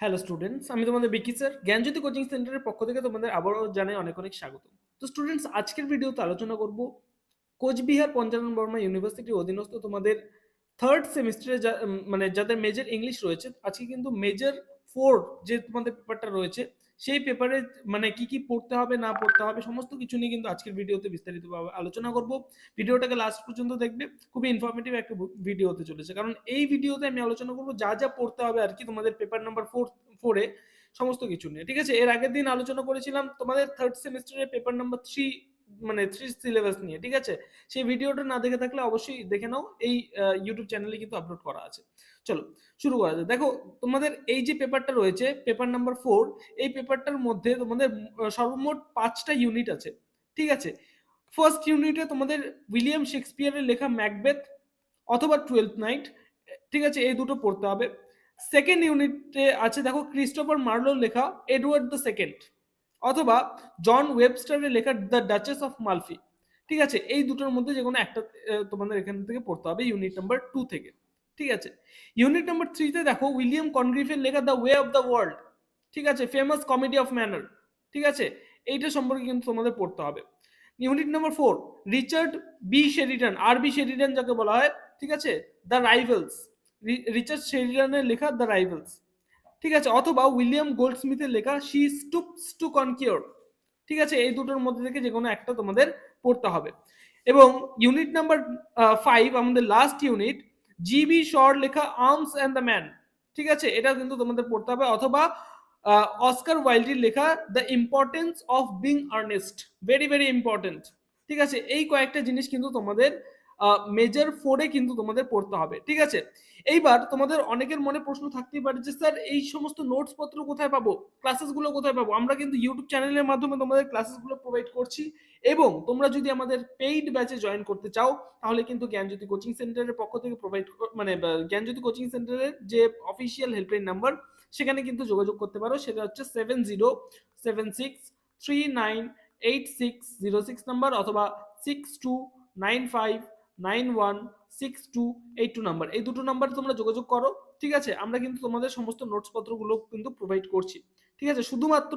Hello students আমি তোমাদের বিকি sir জ্ঞানজ্যোতি coaching সেন্টারের পক্ষ থেকে তোমাদের আবারও জানাই অনেক অনেক স্বাগত। তো স্টুডেন্টস আজকের ভিডিওতে আলোচনা করব কোচবিহার পঞ্চানন বর্মা ইউনিভার্সিটির অধীনস্থ তোমাদের থার্ড সেমিস্টারে মানে যাদের মেজর ইংলিশ রয়েছে, আজকে কিন্তু মেজর ফোর যে তোমাদের পেপারটা রয়েছে সেই পেপারে মানে কি কি পড়তে হবে, না পড়তে হবে, সমস্ত কিছু নিয়ে কিন্তু আজকের ভিডিওতে বিস্তারিতভাবে আলোচনা করব। ভিডিওটাকে লাস্ট পর্যন্ত দেখবে, খুবই ইনফরমেটিভ একটা ভিডিও হতে চলেছে। কারণ এই ভিডিওতে আমি আলোচনা করব যা যা পড়তে হবে আর কি তোমাদের পেপার নাম্বার ফোর ফোরে সমস্ত কিছু নিয়ে। ঠিক আছে? এর আগের দিন আলোচনা করেছিলাম, তোমাদের থার্ড সেমিস্টারের পেপার নাম্বার থ্রি মানে থ্রি সিলেবাস নিয়ে, ঠিক আছে? সেই ভিডিওটা না দেখে থাকলে অবশ্যই দেখে নাও, এই ইউটিউব চ্যানেলে কিন্তু আপলোড করা আছে। চলো, শুরু করা যায় দেখো, তোমাদের এই যে পেপারটা রয়েছে পেপার নাম্বার ফোর এই পেপারটার মধ্যে তোমাদের সর্বমোট পাঁচটা ইউনিট আছে, ঠিক আছে? ফার্স্ট ইউনিটে তোমাদের উইলিয়াম শেক্সপিয়ারের লেখা ম্যাকবেথ অথবা টুয়েলথ নাইট ঠিক আছে? এই দুটো পড়তে হবে। সেকেন্ড ইউনিটে আছে, দেখো ক্রিস্টোফার মার্লোর লেখা এডওয়ার্ড দ্য সেকেন্ড অথবা জন ওয়েবস্টারের লেখা দ্য ডাচেস অফ মালফি ঠিক আছে? এই দুটোর মধ্যে যে কোনো একটা তোমাদের এখান থেকে পড়তে হবে ইউনিট নাম্বার টু থেকে। ঠিক আছে? ইউনিট নাম্বার থ্রিতে দেখো, উইলিয়াম কনগ্রিফের লেখা the way of the world ঠিক আছে? ফেমাস কমেডি অফ ম্যানার ঠিক আছে? এইটা সম্পর্কে কিন্তু তোমাদের পড়তে হবে। Unit number four Richard B Sheridan আর বি শেরিডান যাকে বলা হয়। ঠিক আছে? দ্য রাইভেলস রিচার্ড শেরিডানের লেখা দ্য রাইভেলস ঠিক আছে? অথবা উইলিয়াম গোল্ড স্মিথের লেখা, শি স্টুপস টু কনকিওর। ঠিক আছে? এই দুটোর মধ্যে থেকে যে কোনো একটা তোমাদের পড়তে হবে। এবং ইউনিট নাম্বার ফাইভ আমাদের লাস্ট ইউনিট জিবি শর লেখা আর্মস অ্যান্ড দ্য ম্যান ঠিক আছে? এটা কিন্তু তোমাদের পড়তে হবে। অথবা অস্কার ওয়াইল্ডির লেখা the importance of being Earnest very very important ঠিক আছে? এই কয়েকটা জিনিস কিন্তু তোমাদের মেজর ফোরে কিন্তু তোমাদের পড়তে হবে, ঠিক আছে? এইবার তোমাদের অনেকের মনে প্রশ্ন থাকতেই পারে যে, স্যার, এই সমস্ত নোটস পত্র কোথায় পাবো? ক্লাসেসগুলো কোথায় পাবো? আমরা কিন্তু ইউটিউব চ্যানেলের মাধ্যমে তোমাদের ক্লাসেসগুলো প্রোভাইড করছি এবং তোমরা যদি আমাদের পেইড ব্যাচে জয়েন করতে চাও, তাহলে কিন্তু জ্ঞানজ্যোতি কোচিং সেন্টারের পক্ষ থেকে প্রোভাইড মানে জ্ঞানজ্যোতি কোচিং সেন্টারের যে অফিসিয়াল হেল্পলাইন নাম্বার সেখানে কিন্তু যোগাযোগ করতে পারো। সেটা হচ্ছে seven zero seven six three nine eight six zero six number অথবা six two nine five nine one six two eight two number. এই দুটো নাম্বারে তোমরা যোগাযোগ করো, ঠিক আছে? আমরা কিন্তু তোমাদের সমস্ত নোটস পত্রগুলো কিন্তু প্রোভাইড করছি, ঠিক আছে? শুধুমাত্র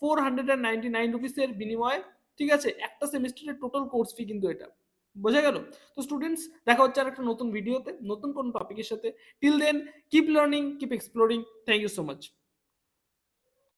four hundred and ninety nine রুপিসের বিনিময়ে, ঠিক আছে? একটা সেমিস্টারের টোটাল কোর্স ফি কিন্তু এটা। বোঝা গেল? তো স্টুডেন্টস দেখা হচ্ছে আর একটা নতুন ভিডিওতে নতুন কোন টপিকের সাথে। Till then keep learning keep exploring thank you so much